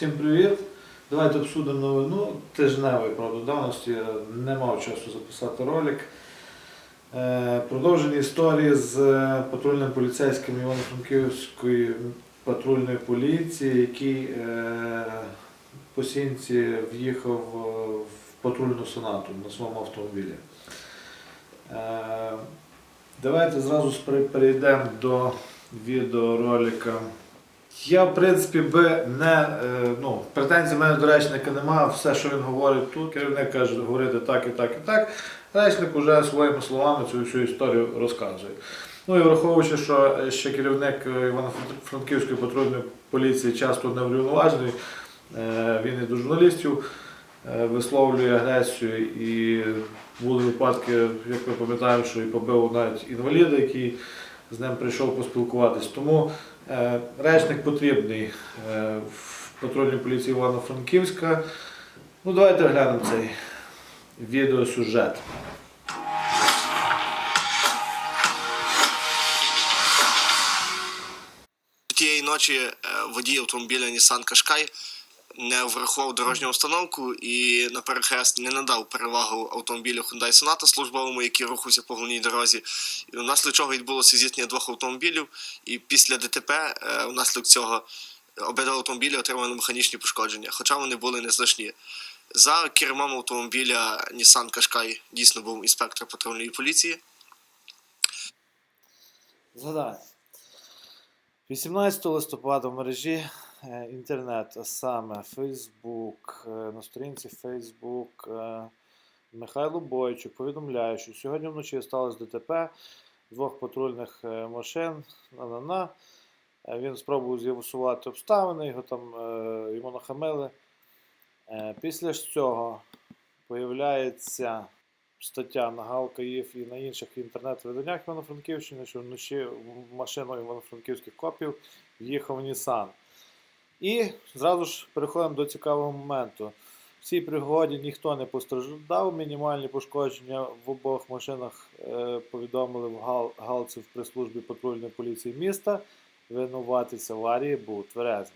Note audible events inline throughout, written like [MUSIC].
Всім привіт! Давайте обсудимо новину тижневої правда давності. Не мав часу записати ролик. Е, Продовжені історії з е, патрульним поліцейським Івано-Франківської патрульної поліції, який е, по сінці в'їхав в патрульну сонату на своєму автомобілі. Давайте зразу перейдемо до відеоролика. Я, в принципі, би не е, ну, претензій в мене до речника немає. Все, що він говорить тут, керівник каже говорити так і так і так. Речник уже своїми словами цю всю історію розказує. Ну і враховуючи, що ще керівник е, Івано-Франківської патрульної поліції часто неврівноважений, е, він і до журналістів висловлює агресію і були випадки, як ми пам'ятаємо, що і побив навіть інваліда, який з ним прийшов поспілкуватись. Тому речник потрібний е, в патрульній поліції Івано-Франківська. Ну, давайте глянемо цей відеосюжет. Тієї ночі е, водій автомобіля Nissan Qashqai не врахував дорожню установку і на перехрест не надав перевагу автомобілю Hyundai Sonata службовому, який рухався по головній дорозі. І внаслідок чого відбулося зіткнення двох автомобілів. І після ДТП, е, внаслідок цього, обидва автомобілі отримали механічні пошкодження, хоча вони були незначні. За кермом автомобіля Nissan Qashqai дійсно був інспектор патрульної поліції. Згадай. 18 листопада в мережі інтернет, а саме Facebook, е, на сторінці Facebook е, Михайло Бойчук повідомляє, що сьогодні вночі сталося ДТП двох патрульних е, машин. На-на-на. Е, Він спробував з'ясувати обставини, його там е, йому нахамили. Е, Після цього появляється стаття на Галкаїв і на інших інтернет-виданнях Івано-Франківщини, що вночі в машину івано-франківських копів їхав Нісан. І зразу ж переходимо до цікавого моменту. В цій пригоді ніхто не постраждав. Мінімальні пошкодження в обох машинах е, повідомили в гал, в прес-службі патрульної поліції міста. Винуватець аварії був тверезим.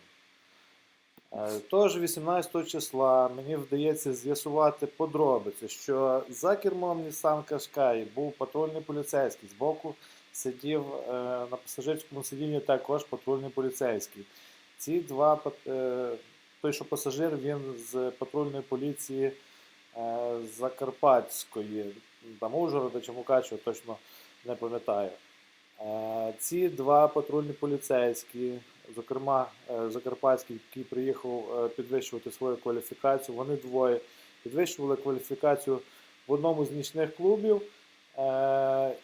Е, Тож 18 числа мені вдається з'ясувати подробиці, що за кермом Nissan Qashqai був патрульний поліцейський. Збоку сидів е, на пасажирському сидінні також патрульний поліцейський. Ці два е, той, що пасажир, він з патрульної поліції е, Закарпатської, там Ужгорода чи Мукачева, точно не пам'ятаю. Е, Ці два патрульні поліцейські, зокрема Закарпатський, який приїхав підвищувати свою кваліфікацію, вони двоє підвищували кваліфікацію в одному з нічних клубів.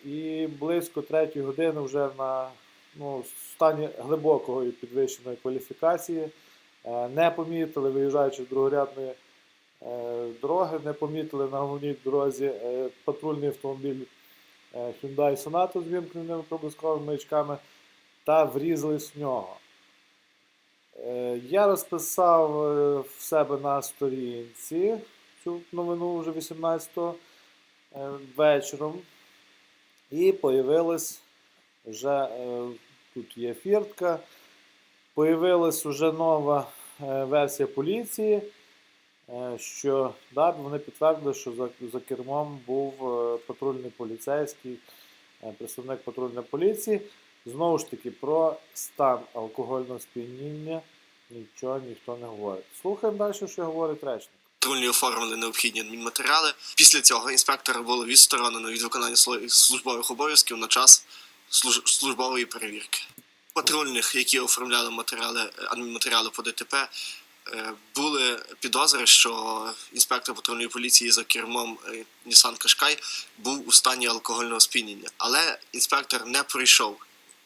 І близько третьої години вже на ну, стані глибокої підвищеної кваліфікації е, не помітили, виїжджаючи з другорядної е, дороги, не помітили на головній дорозі е, патрульний автомобіль Hyundai Sonata з вімкненими проблисковими маячками та врізались в нього. Я розписав в себе на сторінці цю новину вже 18-го е, вечором. І появилась вже е, тут є фіртка. Появилась вже нова е, версія поліції, е, що да, вони підтвердили, що за, за кермом був патрульний поліцейський, представник патрульної поліції. Знову ж таки, про стан алкогольного сп'яніння нічого ніхто не говорить. Слухаємо далі, що говорить речник. патрульні оформили необхідні адмінматеріали. Після цього інспектора було відсторонено від виконання службових обов'язків на час службової перевірки. Патрульних, які оформляли матеріали, матеріали по ДТП, е, були підозри, що інспектор патрульної поліції за кермом Нісан Кашкай був у стані алкогольного сп'яніння. Але інспектор не пройшов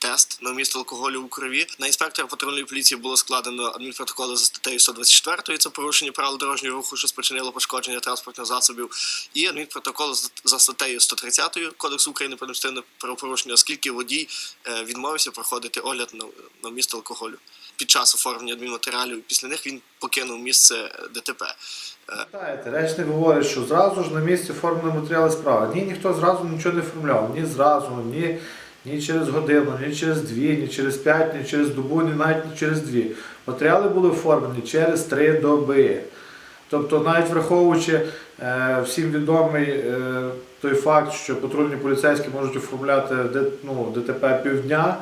тест на вміст алкоголю у крові. На інспектора патрульної поліції було складено адмінпротоколи за статтею 124, це порушення правил дорожнього руху, що спричинило пошкодження транспортних засобів, і адмінпротокол за- статтею 130 Кодексу України про адміністративне правопорушення, оскільки водій е, відмовився проходити огляд на, на вміст алкоголю. Під час оформлення адмінматеріалів після них він покинув місце е, ДТП. Пам'ятаєте, речник говорить, що зразу ж на місці оформлені матеріали справи. Ні, ніхто зразу нічого не оформляв. Ні зразу, ні ні через годину, ні через дві, ні через п'ять, ні через добу, ні навіть не через дві. Матеріали були оформлені через три доби. Тобто, навіть враховуючи е, всім відомий е, той факт, що патрульні поліцейські можуть оформляти ну, ДТП півдня,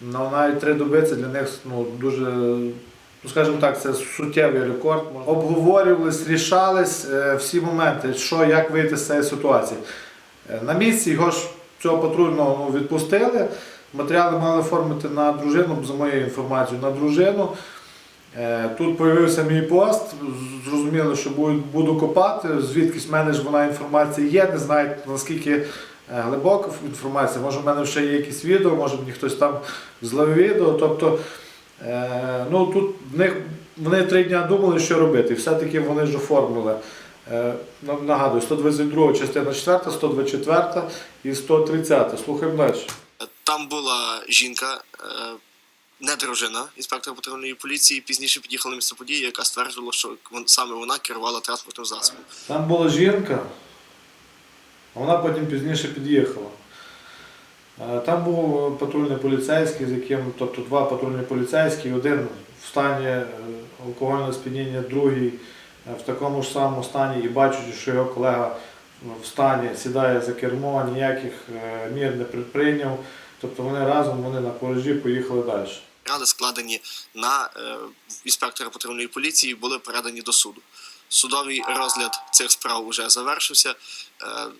ну, навіть три доби це для них ну, дуже, ну скажімо так, це суттєвий рекорд. Обговорювались, рішались е, всі моменти, що, як вийти з цієї ситуації. На місці його ж цього патрульного ну, відпустили. Матеріали мали оформити на дружину, за моєю інформацією, на дружину. Е, Тут з'явився мій пост, зрозуміло, що буду, буду копати, звідкись в мене ж вона інформація є, не знаю наскільки е, глибока інформація, може в мене ще є якісь відео, може мені хтось там злив відео. Тобто, е, ну, тут в них, вони три дні думали, що робити, і все-таки вони ж оформили. Е, Нагадую, 122 частина 4, 124 і 130. Слухаємо далі. Там була жінка, е, не дружина інспектора патрульної поліції. Пізніше під'їхала на місце події, яка стверджувала, що саме вона керувала транспортним засобом. Там була жінка, а вона потім пізніше під'їхала. Е, Там був патрульний поліцейський, з яким, тобто два патрульні поліцейські, один в стані алкогольного сп'яніння, другий в такому ж самому стані і бачучи, що його колега в стані сідає за кермо, ніяких е, мір не предприйняв. Тобто вони разом вони на порожі поїхали далі. Ради складені на е, інспектора патрульної поліції були передані до суду. Судовий розгляд цих справ вже завершився. Е,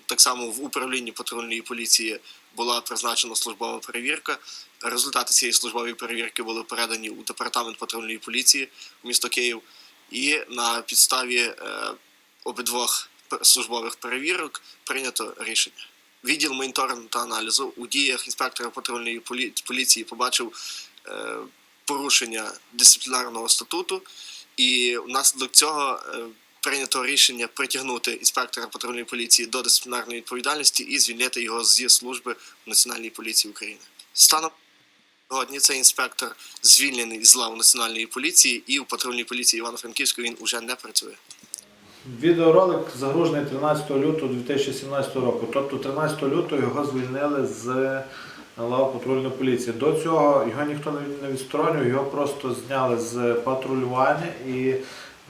так само в управлінні патрульної поліції була призначена службова перевірка. Результати цієї службової перевірки були передані у департамент патрульної поліції в місто Київ. І на підставі е, обидвох службових перевірок прийнято рішення. Відділ моніторингу та аналізу у діях інспектора патрульної полі- поліції побачив е, порушення дисциплінарного статуту, і внаслідок цього е, прийнято рішення притягнути інспектора патрульної поліції до дисциплінарної відповідальності і звільнити його зі служби в Національній поліції України. Станом сьогодні цей інспектор звільнений з лав Національної поліції, і у патрульній поліції Івано-Франківської він уже не працює. Відеоролик загружений 13 лютого 2017 року. Тобто 13 лютого його звільнили з лав патрульної поліції. До цього його ніхто не- не відсторонював, його просто зняли з патрулювання і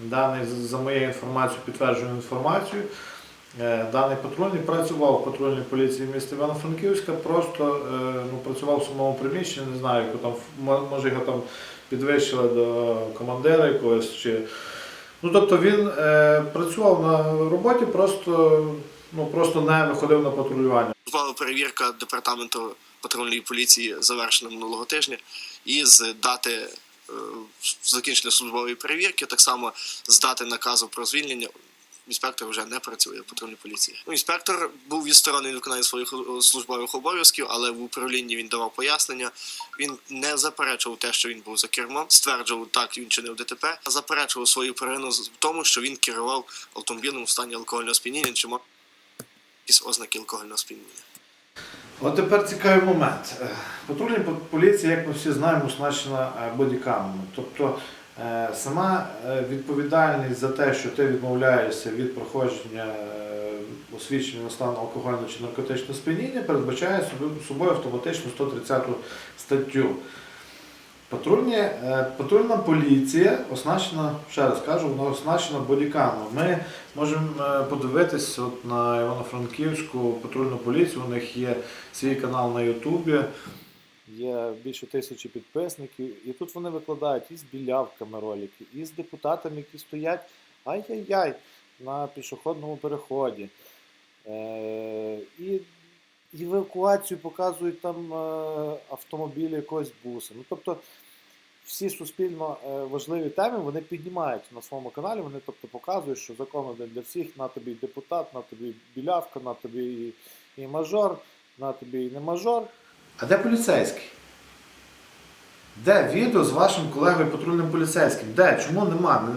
даний, за моєю інформацією, підтверджую інформацію. Е, Даний патрульний працював в патрульній поліції міста Івано-Франківська, просто е, ну, працював в самому приміщенні, не знаю, яку там, мо- може його там підвищили до командира якогось чи Ну, тобто він е, працював на роботі, просто, ну, просто не виходив на патрулювання. Службова перевірка департаменту патрульної поліції завершена минулого тижня, і з дати е, закінчення службової перевірки, так само з дати наказу про звільнення. Інспектор вже не працює в патрульній поліції. Ну, інспектор був відсторонений від виконання своїх е, службових обов'язків, але в управлінні він давав пояснення. Він не заперечував те, що він був за кермом, стверджував так, він чинив ДТП, а заперечував свою провину в тому, що він керував автомобілем у стані алкогольного сп'яніння чи мав якісь ознаки алкогольного сп'яніння. От тепер цікавий момент. Е, Патрульна поліція, як ми всі знаємо, оснащена е, бодікамерами. Тобто сама е, відповідальність за те, що ти відмовляєшся від проходження е, освідчення на стан алкогольного чи наркотичного сп'яніння, передбачає собою автоматично 130 статтю. Патрульні, е, патрульна поліція оснащена, ще раз кажу, вона оснащена бодікамерами. Ми можемо е, подивитись от на Івано-Франківську патрульну поліцію. У них є свій канал на Ютубі. Є більше тисячі підписників, і тут вони викладають і з білявками ролики, і з депутатами, які стоять ай-яй-яй на пішохідному переході. Е, і евакуацію показують там е, автомобілі якогось буса. Ну, тобто всі суспільно е, важливі теми вони піднімають на своєму каналі. Вони тобто показують, що закон один для всіх, на тобі депутат, на тобі білявка, на тобі і, і мажор, на тобі і не мажор. А де поліцейський? Де відео з вашим колегою патрульним поліцейським? Де? Чому нема?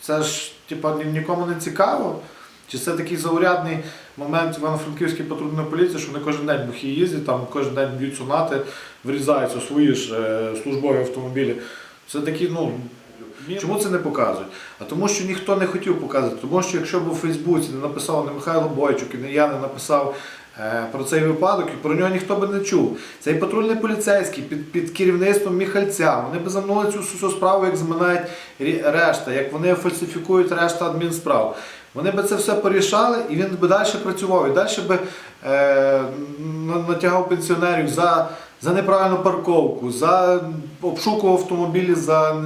Це ж типа, нікому не цікаво. Чи це такий заурядний момент Івано-Франківській патрульної поліції, що вони кожен день бухі їздять, там кожен день б'ють сонати, врізаються у свої ж е, службові автомобілі. Це такі, ну. Чому це не показують? А тому, що ніхто не хотів показувати. Тому що якщо б у Фейсбуці не написав не Михайло Бойчук, і не я не написав про цей випадок, і про нього ніхто би не чув. Цей патрульний поліцейський під, під керівництвом Міхальця. Вони би замнули цю всю справу, як зминають решта, як вони фальсифікують решта адмінсправ. Вони би це все порішали, і він би далі працював, і далі би е, натягав пенсіонерів за, за неправильну парковку, за обшукував автомобілі за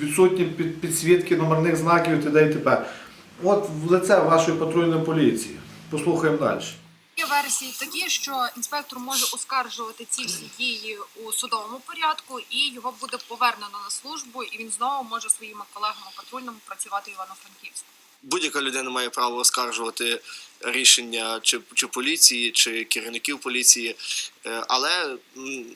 відсутні під, підсвітки номерних знаків і т.д. і т.п. От в лице вашої патрульної поліції. Послухаємо далі. Є версії такі, що інспектор може оскаржувати ці всі дії у судовому порядку, і його буде повернено на службу, і він знову може своїми колегами патрульному працювати в Івано-Франківську. Будь-яка людина має право оскаржувати рішення чи, чи поліції, чи керівників поліції, Е, але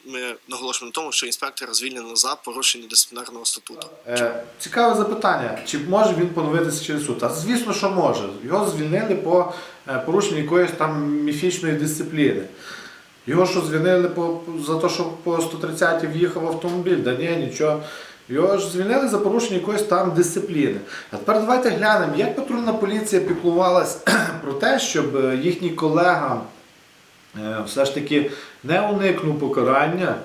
ми наголошуємо на тому, що інспектора звільнено за порушення дисциплінарного статуту. Е, цікаве запитання, чи може він поновитися через суд? А звісно, що може. Його звільнили по е, порушенню якоїсь там міфічної дисципліни. Його що звільнили по, за те, що по 130 в'їхав автомобіль? Да ні, нічого. Його ж звільнили за порушення якоїсь там дисципліни. А тепер давайте глянемо, як патрульна поліція піклувалась [CLEARS THROAT] про те, щоб е, їхній колега е, все ж таки не уникнув покарання,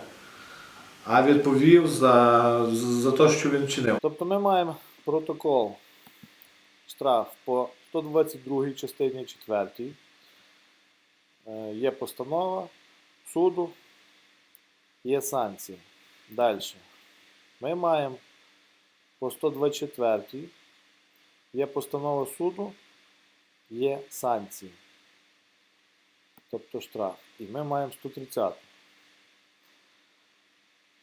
а відповів за, за те, що він чинив. Тобто ми маємо протокол штраф по 122 частині 4. Е, Є постанова суду, є санкції. Далі. Ми маємо по 124. Є постанова суду, є санкції. Тобто штраф. І ми маємо 130.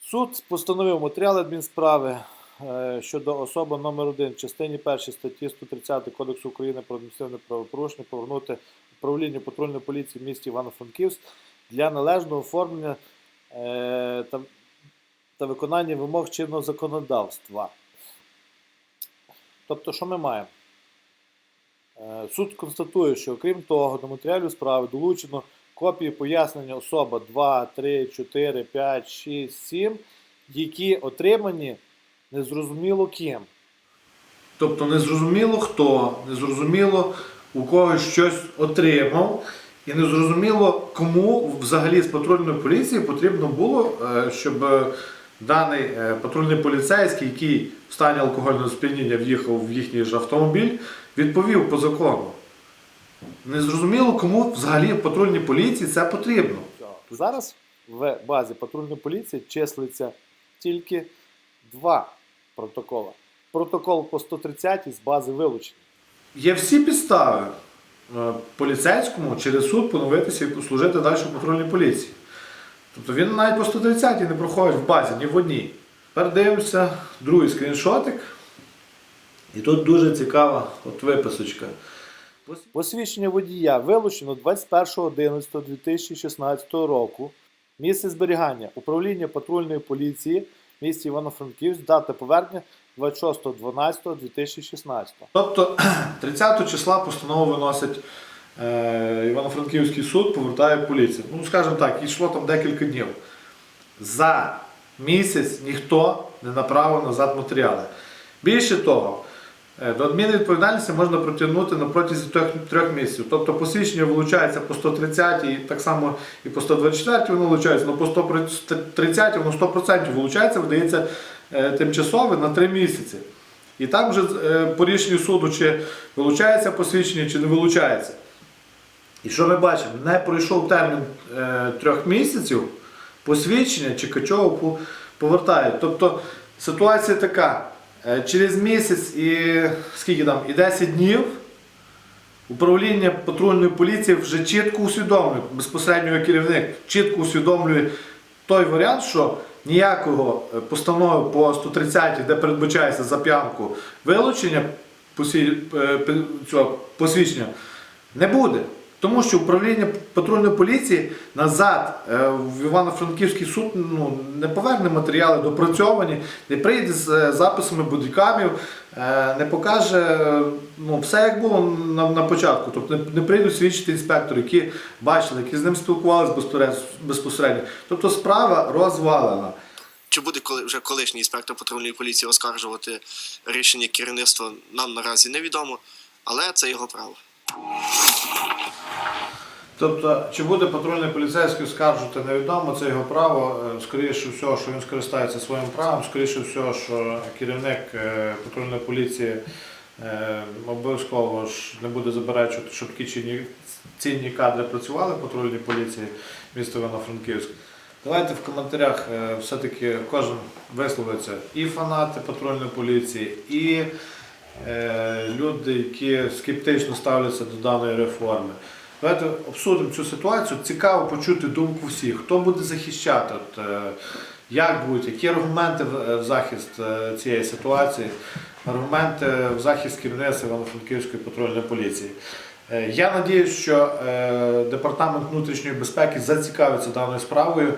Суд постановив матеріали адмінсправи е, щодо особи номер 1 в частині 1 статті 130 Кодексу України про адміністративне правопорушення повернути управлінню патрульної поліції в місті Івано-Франківськ для належного оформлення е, та, та виконання вимог чинного законодавства. Тобто, що ми маємо? Е, Суд констатує, що окрім того, до матеріалів справи долучено копії пояснення особа 2, 3, 4, 5, 6, 7, які отримані незрозуміло ким. Тобто незрозуміло хто, незрозуміло у когось щось отримав, і незрозуміло, кому взагалі з патрульної поліції потрібно було, е, щоб е, даний е, патрульний поліцейський, який в стані алкогольного сп'яніння в'їхав в їхній ж автомобіль, відповів по закону. Незрозуміло, кому взагалі в патрульній поліції це потрібно. Зараз в базі патрульної поліції числиться тільки два протоколи. Протокол по 130 з бази вилучений. Є всі підстави е, поліцейському через суд поновитися і служити далі в патрульній поліції. Тобто він навіть по 130 не проходить в базі ні в одній. Тепер дивимося другий скріншотик. І тут дуже цікава от виписочка. Посвідчення водія вилучено 21.11.2016 року. Місце зберігання управління патрульної поліції в місті Івано-Франківськ, дата повернення 26.12.2016. Тобто [CLEARS THROAT] 30 числа постанову виносить Івано-Франківський суд, повертає поліція. Ну, скажімо так, йшло там декілька днів. За місяць ніхто не направив назад матеріали. Більше того, е, до адмінвідповідальності можна притягнути на протязі трьох, місяців. Тобто посвідчення вилучається по 130 і так само і по 124 воно вилучається, але по 130 воно 100% вилучається, видається е, тимчасове на 3 місяці. І так вже е, по рішенню суду, чи вилучається посвідчення, чи не вилучається. І що ми бачимо? Не пройшов термін е, трьох місяців, посвідчення Чикачова по- повертають. Тобто ситуація така: е, через місяць і скільки там, і 10 днів управління патрульної поліції вже чітко усвідомлює, безпосередньо керівник, чітко усвідомлює той варіант, що ніякого е, постанови по 130, де передбачається за п'янку вилучення е, посвідчення, не буде. Тому що управління патрульної поліції назад е, в Івано-Франківський суд ну, не поверне матеріали допрацьовані, не прийде з е, записами бодікамів, е, не покаже ну, все як було на, на початку. Тобто не, прийдуть свідчити інспектори, які бачили, які з ним спілкувалися безпосередньо. Тобто справа розвалена. Чи буде коли вже колишній інспектор патрульної поліції оскаржувати рішення керівництва, нам наразі невідомо, але це його право. Тобто, чи буде патрульний поліцейський скаржити, невідомо, це його право. Е, Скоріше всього, що він скористається своїм правом, скоріше всього, що керівник е, патрульної поліції е, обов'язково ж не буде заперечувати, щоб такі цінні кадри працювали в патрульній поліції міста Івано-Франківськ. Давайте в коментарях все-таки кожен висловиться і фанати патрульної поліції, і люди, які скептично ставляться до даної реформи. Давайте обсудимо цю ситуацію. Цікаво почути думку всіх. Хто буде захищати, от, е, як будуть, які аргументи в, е, захист е, цієї ситуації, аргументи в захист керівництва Івано-Франківської патрульної поліції. Я надіюсь, що департамент внутрішньої безпеки зацікавиться даною справою.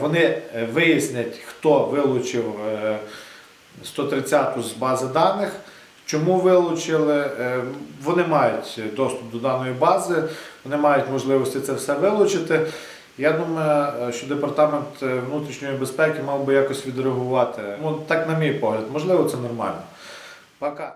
Вони вияснять, хто вилучив е, 130 з бази даних. Чому вилучили? Е, Вони мають доступ до даної бази, вони мають можливості це все вилучити. Я думаю, е, що департамент е, внутрішньої безпеки мав би якось відреагувати. Ну, так, на мій погляд, можливо, це нормально. Пока.